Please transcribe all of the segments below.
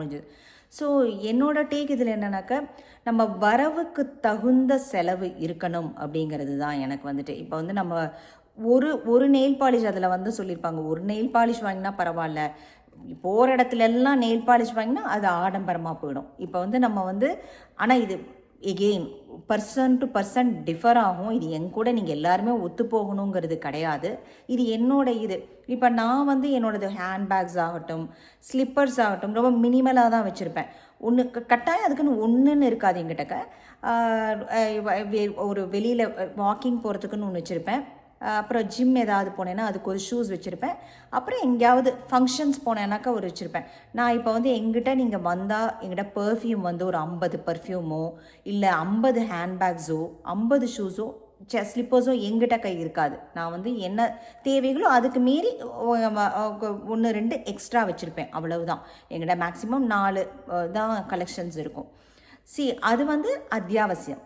முடிஞ்சது ஸோ என்னோட டேக் இதில் என்னன்னாக்கா நம்ம வரவுக்கு தகுந்த செலவு இருக்கணும் அப்படிங்கிறது தான் எனக்கு வந்துட்டு. இப்போ வந்து நம்ம ஒரு ஒரு நெயில் பாலிஷ் அதில் வந்து சொல்லியிருப்பாங்க. ஒரு நெயில் பாலிஷ் வாங்கினா பரவாயில்ல. போகிற இடத்துல எல்லாம் நெயில் பாலிஷ் வாங்கினா அது ஆடம்பரமாக போயிடும். இப்போ வந்து நம்ம வந்து ஆனால் இது again person to person differ ஆகும். இது என் கூட நீங்கள் எல்லாருமே ஒத்து போகணுங்கிறது கிடையாது. இது என்னோட இது. இப்போ நான் வந்து என்னோடது ஹேண்ட்பேக்ஸ் ஆகட்டும் ஸ்லிப்பர்ஸ் ஆகட்டும் ரொம்ப மினிமலாக தான் வச்சுருப்பேன். ஒன்று கட்டாயம் அதுக்குன்னு ஒன்றுன்னு இருக்காது எங்கிட்டக்க வெ- ஒரு வெளியில் வாக்கிங் போகிறதுக்குன்னு ஒன்று வச்சுருப்பேன். அப்புறம் ஜிம் ஏதாவது போனேன்னா அதுக்கு ஒரு ஷூஸ் வச்சுருப்பேன். அப்புறம் எங்கேயாவது ஃபங்க்ஷன்ஸ் போனேன்னாக்கா ஒரு வச்சுருப்பேன். நான் இப்போ வந்து எங்கிட்ட நீங்கள் வந்தால் எங்கிட்ட பெர்ஃப்யூம் வந்து ஒரு ஐம்பது பர்ஃப்யூமோ இல்லை ஐம்பது ஹேண்ட்பேக்ஸோ ஐம்பது ஷூஸோ ஸ்லிப்பர்ஸோ எங்கிட்ட கை இருக்காது. நான் வந்து என்ன தேவைகளோ அதுக்கு மீறி ஒன்று ரெண்டு எக்ஸ்ட்ரா வச்சுருப்பேன். அவ்வளவுதான். எங்கிட்ட மேக்ஸிமம் நாலு தான் கலெக்ஷன்ஸ் இருக்கும். சி அது வந்து அத்தியாவசியம்.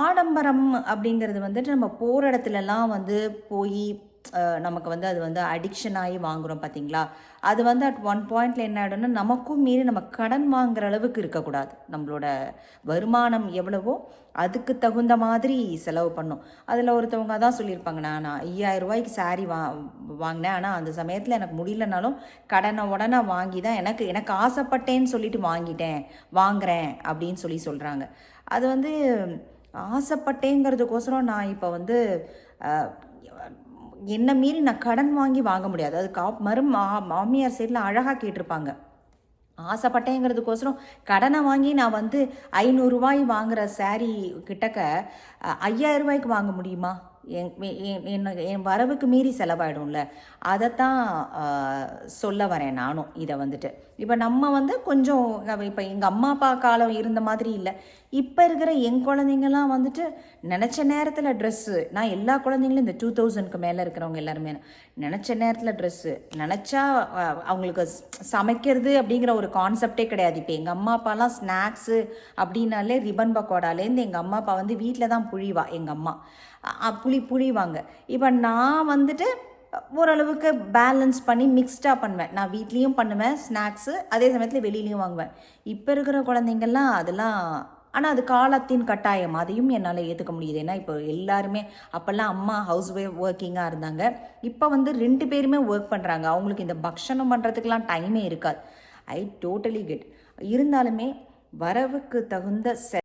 ஆடம்பரம் அப்படிங்கிறது வந்துட்டு நம்ம போகிற இடத்துலலாம் வந்து போய் நமக்கு வந்து அது வந்து அடிக்ஷன் ஆகி வாங்குகிறோம் பார்த்தீங்களா அது வந்து அட் ஒன் பாயிண்டில் என்ன ஆகிடும்னா நமக்கும் மீறி நம்ம கடன் வாங்குற அளவுக்கு இருக்கக்கூடாது. நம்மளோட வருமானம் எவ்வளவோ அதுக்கு தகுந்த மாதிரி செலவு பண்ணும். அதில் ஒருத்தவங்க தான் சொல்லியிருப்பாங்க நான் நான் ஐயாயிரம் ரூபாய்க்கு saree வா வாங்கினேன். ஆனால் அந்த சமயத்தில் எனக்கு முடியலனாலும் கடனை உடனே வாங்கி தான் எனக்கு எனக்கு ஆசைப்பட்டேன்னு சொல்லிட்டு வாங்கிட்டேன் வாங்குறேன் அப்படின்னு சொல்லி சொல்கிறாங்க அது வந்து ஆசைப்பட்டேங்கிறதுக்கோசரம் நான் இப்போ வந்து என்னை என்ன மீறி நான் கடன் வாங்கி வாங்க முடியாது. அது கா மறு மா மாமியார் சைடில் அழகாக கேட்டிருப்பாங்க. ஆசைப்பட்டேங்கிறதுக்கோசரம் கடனை வாங்கி நான் வந்து ஐநூறுரூவாய் வாங்குற சாரீ கிட்டக்க ஐயாயிரம் ரூபாய்க்கு வாங்க முடியுமா? என் என் என் வரவுக்கு மீறி செலவாயிடும்ல. அதைத்தான் சொல்ல வரேன் நானும் இதை வந்துட்டு. இப்போ நம்ம வந்து கொஞ்சம் இப்போ எங்கள் அம்மா அப்பா காலம் இருந்த மாதிரி இல்லை. இப்போ இருக்கிற என் குழந்தைங்கள்லாம் வந்துட்டு நினச்ச நேரத்தில் ட்ரெஸ்ஸு நான் எல்லா குழந்தைங்களும் இந்த டூ தௌசண்ட்க்கு மேலே இருக்கிறவங்க எல்லாருமே நினச்ச நேரத்தில் ட்ரெஸ்ஸு நினச்சா அவங்களுக்கு சமைக்கிறது அப்படிங்கிற ஒரு கான்செப்டே கிடையாது. இப்போ எங்கள் அம்மா அப்பாலாம் ஸ்நாக்ஸு அப்படின்னாலே ரிபன் பக்கோடாலேருந்து எங்கள் அம்மா அப்பா வந்து வீட்டில் தான் புழிவா எங்கள் அம்மா. புளி புழிவாங்க இப்போ நான் வந்துட்டு ஓரளவுக்கு பேலன்ஸ் பண்ணி மிக்ஸ்டாக பண்ணுவேன். நான் வீட்லேயும் பண்ணுவேன் ஸ்நாக்ஸு அதே சமயத்தில் வெளியிலையும் வாங்குவேன். இப்போ இருக்கிற குழந்தைங்கள்லாம் அதெல்லாம் ஆனால் அது காலத்தின் கட்டாயம். அதையும் என்னால் ஏற்றுக்க முடியுது. ஏன்னா இப்போ எல்லாருமே அப்போல்லாம் அம்மா ஹவுஸ் ஒய்ஃப் ஒர்க்கிங்காக இருந்தாங்க. இப்போ வந்து ரெண்டு பேருமே ஒர்க் பண்ணுறாங்க அவங்களுக்கு இந்த பக்ஷணம் பண்ணுறதுக்கெலாம் டைமே இருக்காது. ஐ டோட்டலி கெட் இருந்தாலுமே வரவுக்கு தகுந்த செ